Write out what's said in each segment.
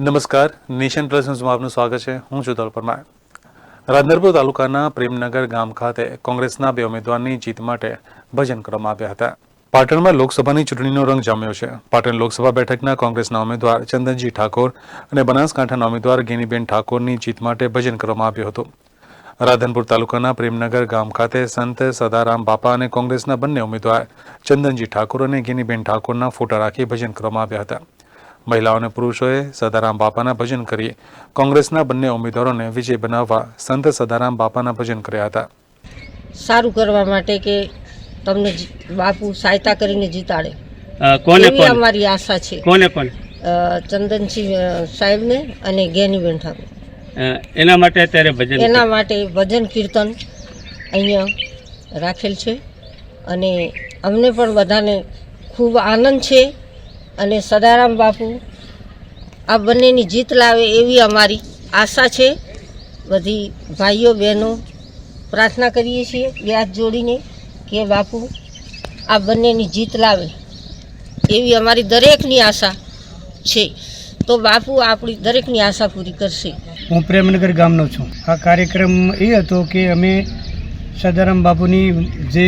નમસ્કાર. Nation plus આપનું સ્વાગત છે. હું છું દોલ પરમાર રાંદરપુર તાલુકાના પ્રેમનગર ગામ ખાતે કોંગ્રેસના બે ઉમેદવારની જીત માટે ભજન કરવામાં આવ્યા હતા. પાટણમાં લોકસભાની ચૂંટણીનો રંગ જામ્યો છે. પાટણ લોકસભા બેઠકના કોંગ્રેસના ઉમેદવાર ચંદનજી ઠાકોર અને બનાસકાંઠાના ઉમેદવાર ગેનીબેન ઠાકોરની જીત માટે ભજન કરવામાં આવ્યું હતું. રાધનપુર તાલુકાના પ્રેમનગર ગામ ખાતે સંત સદારામ બાપા અને કોંગ્રેસના બંને ઉમેદવાર ચંદનજી ઠાકોર અને ગેનીબેન ઠાકોરના ફોટા રાખી ભજન કરવામાં આવ્યા હતા. મહિલાઓ અને પુરુષોએ સદારામ બાપાના ભજન કરી કોંગ્રેસના બંને ઉમેદવારોને વિજય બનાવવા સંત સદારામ બાપાના ભજન કર્યા હતા. સારું કરવા માટે કે તમને બાપુ સહાયતા કરીને જીતાડે. કોને અમારી આશા છે. કોને કોને? ચંદનસિંહ સાહેબને અને જ્ઞાનીબેન ઠાકોર. એના માટે અત્યારે ભજન એના માટે ભજન કીર્તન અહીંયા રાખેલ છે. અને અમને પણ બધાને ખૂબ આનંદ છે. અને સદારામ બાપુ, આ બંનેની જીત લાવે એવી અમારી આશા છે. બધી ભાઈઓ બહેનો પ્રાર્થના કરીએ છીએ બે જોડીને કે બાપુ આ બંનેની જીત લાવે એવી અમારી દરેકની આશા છે. તો બાપુ આપણી દરેકની આશા પૂરી કરશે. હું પ્રેમનગર ગામનો છું. આ કાર્યક્રમ એ હતો કે અમે સદારામ બાપુની જે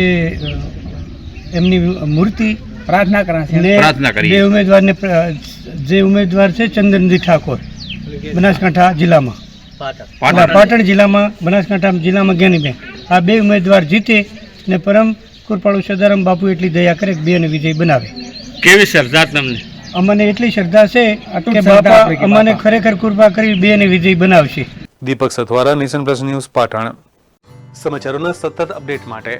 એમની મૂર્તિ પ્રાર્થના કરાશે. પ્રાર્થના કરીએ. બે ઉમેદવારને જે ઉમેદવાર છે ચંદનજી ઠાકોર બનાસકાંઠા જિલ્લામાં. પાટણ. પાટણ. જિલ્લામાં બનાસકાંઠા જિલ્લામાં જ્ઞાનીબેન આ બે ઉમેદવાર જીતે ને પરમ કૃપાળુ સદારામ બાપુ એટલી દયા કરે બે બેને વિજય બનાવે. કેવી શ્રદ્ધા તમને? અમને એટલી શ્રદ્ધા છે કે બાપા અમને ખરેખર કૃપા કરી બે ને વિજય બનાવશે. Deepak Sathavara Nation Plus News Patan. સમાચારોના સતત અપડેટ માટે